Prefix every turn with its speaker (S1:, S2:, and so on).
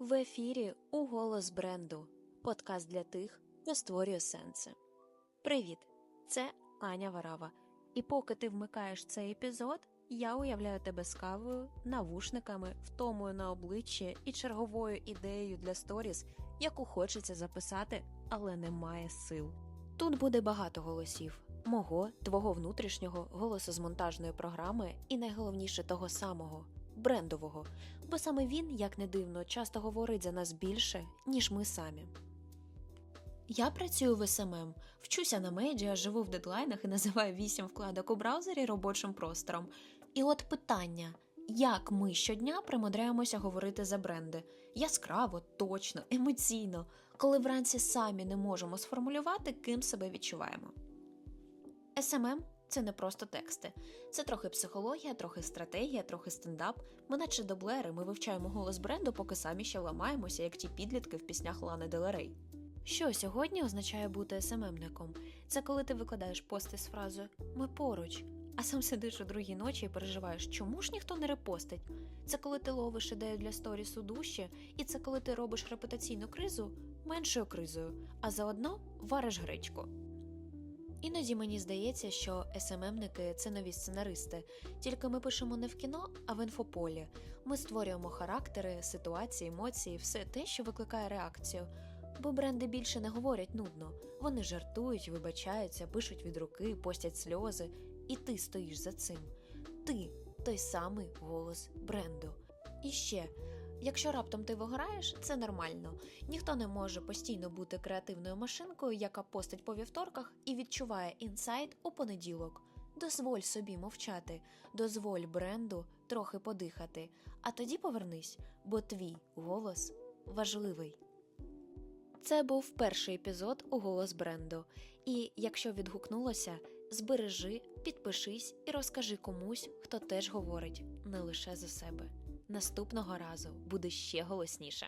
S1: В ефірі у голос бренду. Подкаст для тих, хто створює сенси. Привіт! Це Аня Варава. І поки ти вмикаєш цей епізод, я уявляю тебе з кавою, навушниками, втомою на обличчі і черговою ідеєю для сторіс, яку хочеться записати, але немає сил. Тут буде багато голосів: мого, твого внутрішнього, голосу з монтажної програми, і найголовніше того самого брендового, бо саме він, як не дивно, часто говорить за нас більше, ніж ми самі. Я працюю в СММ, вчуся на медіа, живу в дедлайнах і називаю вісім вкладок у браузері робочим простором. І от питання. Як ми щодня примудряємося говорити за бренди яскраво, точно, емоційно, коли вранці самі не можемо сформулювати, ким себе відчуваємо. СММ це не просто тексти, це трохи психологія, трохи стратегія, трохи стендап. Ми наче доблери, ми вивчаємо голос бренду, поки самі ще ламаємося, як ті підлітки в піснях Лани Делерей. Що сьогодні означає бути СММником? Це коли ти викладаєш пости з фразою Ми поруч, а сам сидиш у другій ночі і переживаєш, чому ж ніхто не репостить. Це коли ти ловиш ідею для сторіс у душі, і це коли ти робиш репутаційну кризу меншою кризою, а заодно вариш гречку. Іноді мені здається, що СММники це нові сценаристи, тільки ми пишемо не в кіно, а в інфополі. Ми створюємо характери, ситуації, емоції, все те, що викликає реакцію. Бо бренди більше не говорять нудно. Вони жартують, вибачаються, пишуть від руки, постять сльози, і ти стоїш за цим. Ти той самий голос бренду. І ще. Якщо раптом ти вигораєш, це нормально. Ніхто не може постійно бути креативною машинкою, яка постить по вівторках і відчуває інсайт у понеділок. Дозволь собі мовчати, дозволь бренду трохи подихати, а тоді повернись, бо твій голос важливий. Це був перший епізод у голос бренду. І якщо відгукнулося, збережи, підпишись і розкажи комусь, хто теж говорить не лише за себе. Наступного разу буде ще голосніше.